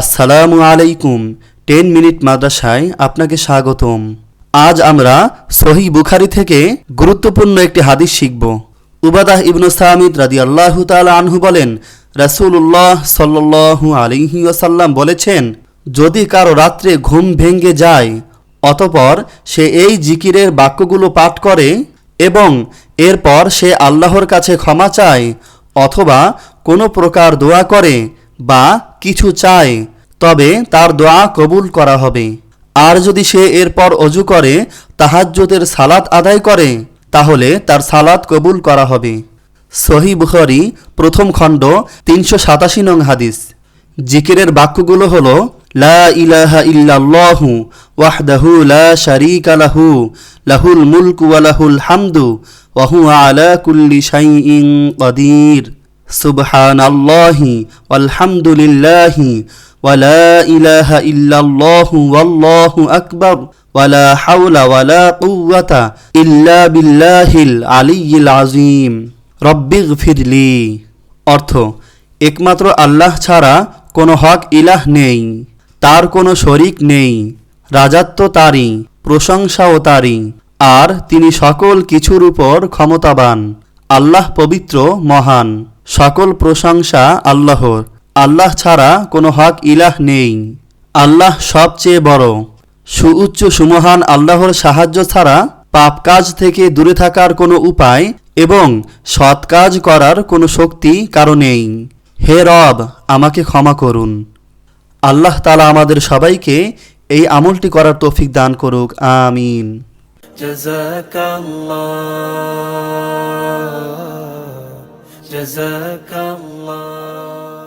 আসসালামু আলাইকুম। Ten minute মাদ্রাসায় আপনাকে স্বাগতম। আজ আমরা সহি বুখারি থেকে গুরুত্বপূর্ণ একটি হাদিস শিখব। উবাদাহ ইবনু সামিদ রাদি আল্লাহ আনহু বলেন, রাসূলুল্লাহ সাল্লাল্লাহু আলাইহি ওয়াসাল্লাম বলেছেন, যদি কারও রাত্রে ঘুম ভেঙে যায়, অতপর সে এই জিকিরের বাক্যগুলো পাঠ করে এবং এরপর সে আল্লাহর কাছে ক্ষমা চায়, অথবা কোনো প্রকার দোয়া করে বা কিছু চায়, তবে তার দোয়া কবুল করা হবে। আর যদি সে এরপর অজু করে, তাহাজ্জুদের সালাত আদায় করে, তাহলে তার সালাত কবুল করা হবে। সহি বুখারি, প্রথম খণ্ড, তিনশো সাতাশি নং হাদিস। জিকিরের বাক্যগুলো হলো, লা ইলাহা ইল্লাল্লাহু ওয়াহদাহু লা শারীকা লাহু, লাহুল মুলকু ওয়া লাহুল হামদু, ওয়া হুয়া আলা কুল্লি শাইইন কাদির। সুবহানাল্লাহি ওয়ালহামদুলিল্লাহি ওয়া লা ইলাহা ইল্লাল্লাহু ওয়াল্লাহু আকবার ওয়া লা হাওলা ওয়া লা কুওয়াতা ইল্লা বিল্লাহিল আলিয়্যিল আযীম। রব্বিগফিরলি অর্থ, একমাত্র আল্লাহ ছাড়া কোনো হক ইলাহ নেই, তার কোনো শরিক নেই, রাজাত্ব তারই, প্রশংসাও তারই, আর তিনি সকল কিছুর উপর ক্ষমতাবান, আল্লাহ পবিত্র, মহান। সকল প্রশংসা আল্লাহর আল্লাহ ছাড়া কোনো হক ইলাহ নেই আল্লাহ সবচেয়ে বড় সুউচ্চ সুমহান আল্লাহর সাহায্য ছাড়া পাপ কাজ থেকে দূরে থাকার কোনো উপায় এবং সৎ কাজ করার কোনো শক্তি কারো নেই হে রব আমাকে ক্ষমা করুন আল্লাহ তালা আমাদের সবাইকে এই আমলটি করার তৌফিক দান করুক আমিন جزاك الله جزاك الله